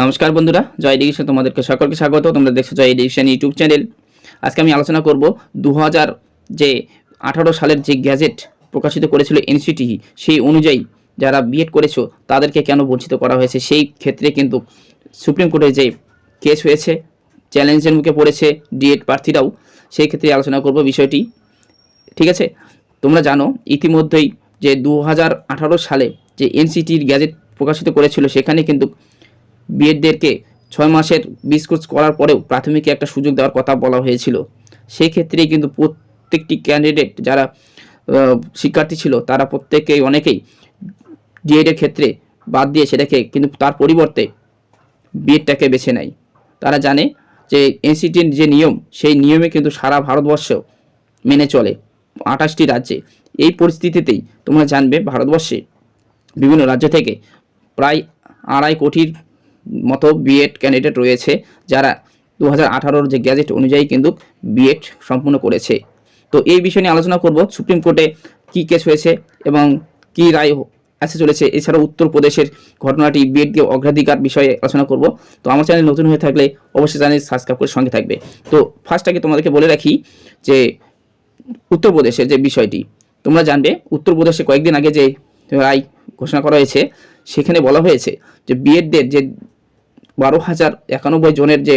নমস্কার বন্ধুরা, জয় এডুকেশন তোমাদেরকে সকলকে স্বাগত। তোমরা দেখছ জয় এডুকেশন ইউটিউব চ্যানেল। আজকে আমি আলোচনা করব দু যে আঠারো সালের যে গ্যাজেট প্রকাশিত করেছিল এনসিটি সেই অনুযায়ী যারা বিএড করেছ, তাদেরকে কেন বঞ্চিত করা হয়েছে? সেই ক্ষেত্রে কিন্তু সুপ্রিম কোর্টে যে কেস হয়েছে, চ্যালেঞ্জের মুখে পড়েছে ডিএড প্রার্থীরাও, সেই ক্ষেত্রে আলোচনা করব বিষয়টি। ঠিক আছে? তোমরা জানো, ইতিমধ্যেই যে দু হাজার আঠারো সালে যে এনসিটির গ্যাজেট প্রকাশিত করেছিল, সেখানে কিন্তু বিএডদেরকে ছয় মাসের বিশ করার পরেও প্রাথমিকে একটা সুযোগ দেওয়ার কথা বলা হয়েছিল। সেই ক্ষেত্রেই কিন্তু প্রত্যেকটি ক্যান্ডিডেট যারা শিক্ষার্থী ছিল, তারা প্রত্যেকেই অনেকেই ডিএডের ক্ষেত্রে বাদ দিয়ে সেটাকে কিন্তু তার পরিবর্তে বিএডটাকে বেছে নেয়। তারা জানে যে এনসিটির যে নিয়ম, সেই নিয়মে কিন্তু সারা ভারতবর্ষ মেনে চলে আঠাশটি রাজ্যে। এই পরিস্থিতিতেই তোমরা জানবে, ভারতবর্ষে বিভিন্ন রাজ্য থেকে প্রায় আড়াই কোটির মতো বিএড ক্যান্ডিডেট রয়েছে, যারা দু হাজার যে গ্যাজেট অনুযায়ী কিন্তু বিএড সম্পূর্ণ করেছে। তো এই বিষয় নিয়ে আলোচনা করব সুপ্রিম কোর্টে কী কেস হয়েছে এবং কী রায় আসতে চলেছে, এছাড়াও উত্তরপ্রদেশের ঘটনাটি বিএডকে অগ্রাধিকার বিষয়ে আলোচনা করব। তো আমার চ্যানেল নতুন হয়ে থাকলে অবশ্যই চ্যানেল সাবস্ক্রাইব করে সঙ্গে থাকবে। তো ফার্স্ট আগে তোমাদেরকে বলে রাখি যে উত্তরপ্রদেশের যে বিষয়টি, তোমরা জানবে, উত্তরপ্রদেশে কয়েকদিন আগে যে রায় ঘোষণা করা হয়েছে, সেখানে বলা হয়েছে যে বিএডদের যে বারো হাজার একানব্বই জনের যে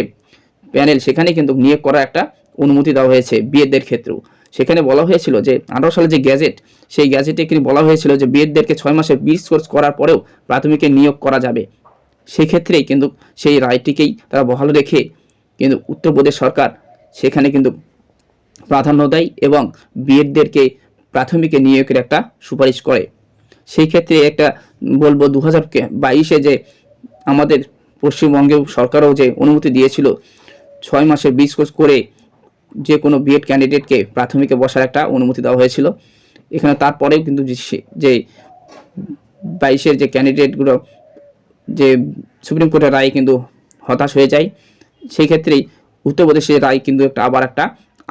প্যানেল, সেখানে কিন্তু নিয়োগ করার একটা অনুমতি দেওয়া হয়েছে বিয়েদের ক্ষেত্রেও। সেখানে বলা হয়েছিল যে, আঠারো সালে যে গ্যাজেট, সেই গ্যাজেটে কিন্তু বলা হয়েছিল যে বিয়েদেরকে ছয় মাসের বিশ কোর্স করার পরেও প্রাথমিকে নিয়োগ করা যাবে। সেই ক্ষেত্রেই কিন্তু সেই রায়টিকেই তারা বহাল রেখে কিন্তু উত্তরপ্রদেশ সরকার সেখানে কিন্তু প্রাধান্য দেয় এবং বিএডদেরকে প্রাথমিকে নিয়োগের একটা সুপারিশ করে। সেই ক্ষেত্রে একটা বলব দু হাজার বাইশে যে আমাদের পশ্চিমবঙ্গেও সরকারও যে অনুমতি দিয়েছিল, ছয় মাসে বিশ কোর্স করে যে কোনো বিএড ক্যান্ডিডেটকে প্রাথমিকে বসার একটা অনুমতি দেওয়া হয়েছিল। এখানে তারপরেও কিন্তু যে বাইশের যে ক্যান্ডিডেটগুলো যে সুপ্রিম কোর্টের রায় কিন্তু হতাশ হয়ে যায়। সেই ক্ষেত্রেই উত্তরপ্রদেশের রায় কিন্তু একটা আবার একটা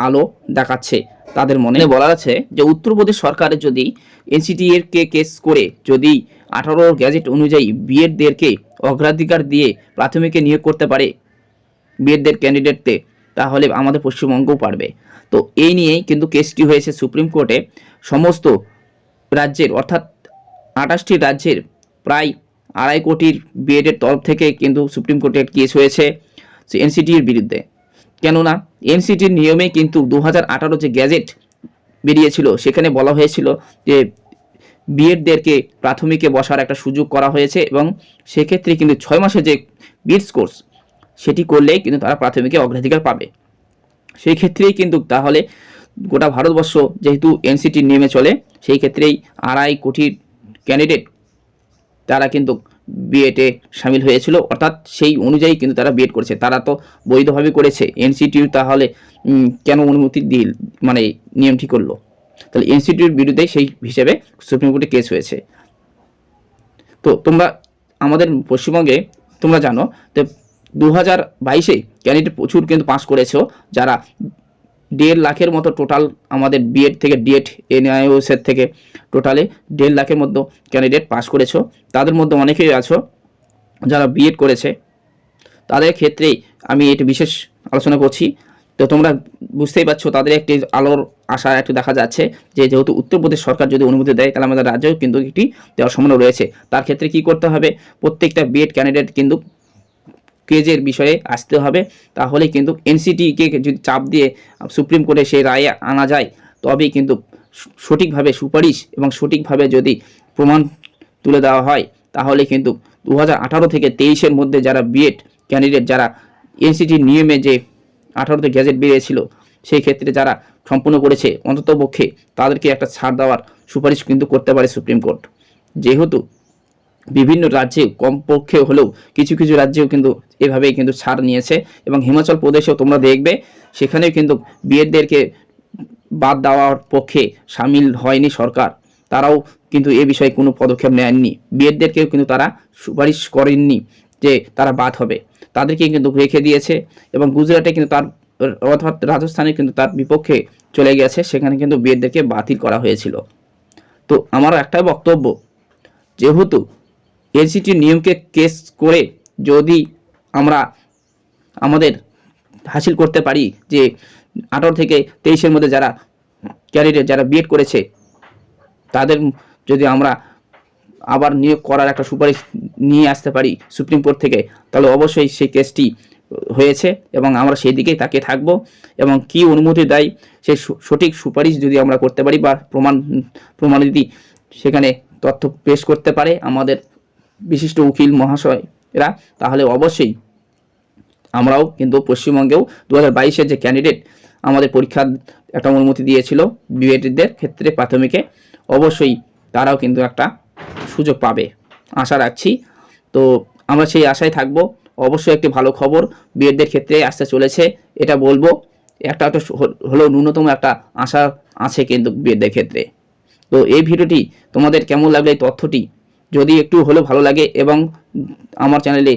আলো দেখাচ্ছে। তাদের মনে বলা আছে যে উত্তরপ্রদেশ সরকারের যদি এনসিটিএর কে কেস করে, যদি আঠারো গ্যাজেট অনুযায়ী বিএডদেরকে অগ্রাধিকার দিয়ে প্রাথমিকে নিয়োগ করতে পারে বিএডদের ক্যান্ডিডেটতে, তাহলে আমাদের পশ্চিমবঙ্গও পারবে। তো এই নিয়েই কিন্তু কেসটি হয়েছে সুপ্রিম কোর্টে। সমস্ত রাজ্যের, অর্থাৎ আঠাশটি রাজ্যের প্রায় আড়াই কোটির বিএডের তরফ থেকে কিন্তু সুপ্রিম কোর্টে কেস হয়েছে এনসিটির বিরুদ্ধে। কেননা এনসিটির নিয়মে কিন্তু দু হাজার আঠারো যে গ্যাজেট বেরিয়েছিল, সেখানে বলা হয়েছিল যে বিএডদেরকে প্রাথমিকে বসার একটা সুযোগ করা হয়েছে এবং সেক্ষেত্রে কিন্তু ছয় মাসে যে বিএডস কোর্স, সেটি করলেই কিন্তু তারা প্রাথমিকে অগ্রাধিকার পাবে। সেই ক্ষেত্রেই কিন্তু তাহলে গোটা ভারতবর্ষ যেহেতু এনসিটির নিয়মে চলে, সেই ক্ষেত্রেই আড়াই কোটির ক্যান্ডিডেট তারা কিন্তু বিএডে সামিল হয়েছিল। অর্থাৎ সেই অনুযায়ী কিন্তু তারা বিএড করেছে। তারা তো বৈধভাবে করেছে। এনসিটিউ তাহলে কেন অনুমতি দিল মানে নিয়মটি করল? তাহলে এনসিটিউর বিরুদ্ধে সেই হিসেবে সুপ্রিম কোর্টে কেস হয়েছে। তো তোমরা, আমাদের পশ্চিমবঙ্গে, তোমরা জানো যে দু হাজার বাইশে ক্যান্ডিডেট প্রচুর কিন্তু পাস করেছ। যারা দেড় লাখের মতো টোটাল আমাদের বিএড থেকে ডিএড এনআইওসের থেকে টোটালে দেড় লাখের মতো ক্যান্ডিডেট পাস করেছ। তাদের মধ্যে অনেকেই আছো যারা বিএড করেছে। তাদের ক্ষেত্রেই আমি এটি বিশেষ আলোচনা করছি। তো তোমরা বুঝতেই পারছ, তাদের একটি আলোর আশা, একটু দেখা যাচ্ছে যে যেহেতু উত্তরপ্রদেশ সরকার যদি অনুমতি দেয়, তাহলে আমাদের রাজ্যেও কিন্তু একটি দেওয়ার সম্ভাবনা রয়েছে। তার ক্ষেত্রে কি করতে হবে? প্রত্যেকটা বিএড ক্যান্ডিডেট কিন্তু কেজের বিষয়ে আসতে হবে তাহলে কিন্তু এনসিটিকে যদি চাপ দিয়ে সুপ্রিম কোর্টে সেই রায়ে আনা যায়, তবেই কিন্তু সঠিকভাবে সুপারিশ এবং সঠিকভাবে যদি প্রমাণ তুলে দেওয়া হয়, তাহলে কিন্তু দু হাজার আঠারো থেকে তেইশের মধ্যে যারা বিএড ক্যান্ডিডেট যারা এনসিটির নিয়মে যে আঠারোতে গ্যাজেট বেরিয়েছিল, সেই ক্ষেত্রে যারা সম্পূর্ণ করেছে অন্ততপক্ষে, তাদেরকে একটা ছাড় দেওয়ার সুপারিশ কিন্তু করতে পারে সুপ্রিম কোর্ট। যেহেতু বিভিন্ন রাজ্যে কমপক্ষে হলেও কিছু কিছু রাজ্যেও কিন্তু এভাবেই কিন্তু ছাড় নিয়েছে এবং হিমাচল প্রদেশেও তোমরা দেখবে, সেখানেও কিন্তু বিয়েদেরকে বাদ দেওয়ার পক্ষে সামিল হয়নি সরকার। তারাও কিন্তু এ বিষয়ে কোনো পদক্ষেপ নেননি। বিয়েদেরকেও কিন্তু তারা সুপারিশ করেননি যে তারা বাদ হবে। তাদেরকে কিন্তু রেখে দিয়েছে এবং গুজরাটে কিন্তু তার অর্থাৎ রাজস্থানে কিন্তু তার বিপক্ষে চলে গেছে, সেখানে কিন্তু বিয়েদেরকে বাতিল করা হয়েছিল। তো আমার একটাই বক্তব্য, যেহেতু এনসিটির নিয়মকে কেস করে যদি আমরা আমাদের হাসিল করতে পারি যে আঠারো থেকে তেইশের মধ্যে যারা ক্যারিয়ারে যারা বিএড করেছে, তাদের যদি আমরা আবার নিয়োগ করার একটা সুপারিশ নিয়ে আসতে পারি সুপ্রিম কোর্ট থেকে, তাহলে অবশ্যই সেই কেসটি হয়েছে এবং আমরা সেই দিকেই তাকিয়ে থাকব এবং কি অনুমতি দেয় সেই সঠিক সুপারিশ যদি আমরা করতে পারি বা প্রমাণ প্রমাণ যদি সেখানে তথ্য পেশ করতে পারে আমাদের বিশিষ্ট উকিল মহাশয়রা, তাহলে অবশ্যই আমরাও কিন্তু পশ্চিমবঙ্গেও দু হাজার যে ক্যান্ডিডেট আমাদের পরীক্ষার একটা অনুমতি দিয়েছিল বিএডদের ক্ষেত্রে প্রাথমিকে, অবশ্যই তারাও কিন্তু একটা সুযোগ পাবে। আশা রাখছি। তো আমরা সেই আশায় থাকব। অবশ্যই একটি ভালো খবর বিএডদের ক্ষেত্রে আসতে চলেছে, এটা বলব। একটা একটা হ- হলেও ন্যূনতম একটা আশা আছে কিন্তু বিএডদের ক্ষেত্রে। তো এই ভিডিওটি তোমাদের কেমন লাগল, এই তথ্যটি যদি একটু হলেও ভালো লাগে এবং আমার চ্যানেলে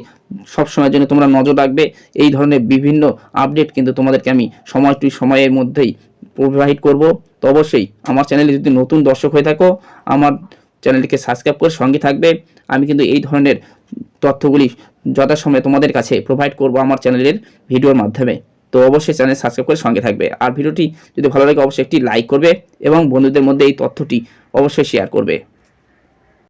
সব সময়ের জন্য তোমরা নজর রাখবে, এই ধরনের বিভিন্ন আপডেট কিন্তু তোমাদেরকে আমি সময় টু সময়ের মধ্যেই প্রোভাইড করব। তো অবশ্যই আমার চ্যানেলে যদি নতুন দর্শক হয়ে থাকো, আমার চ্যানেলটিকে সাবস্ক্রাইব করে সঙ্গে থাকবে। আমি কিন্তু এই ধরনের তথ্যগুলি যথাসময়ে তোমাদের কাছে প্রোভাইড করব আমার চ্যানেলের ভিডিওর মাধ্যমে। তো অবশ্যই চ্যানেল সাবস্ক্রাইব করে সঙ্গে থাকবে। আর ভিডিওটি যদি ভালো লাগে, অবশ্যই একটি লাইক করবে এবং বন্ধুদের মধ্যে এই তথ্যটি অবশ্যই শেয়ার করবে।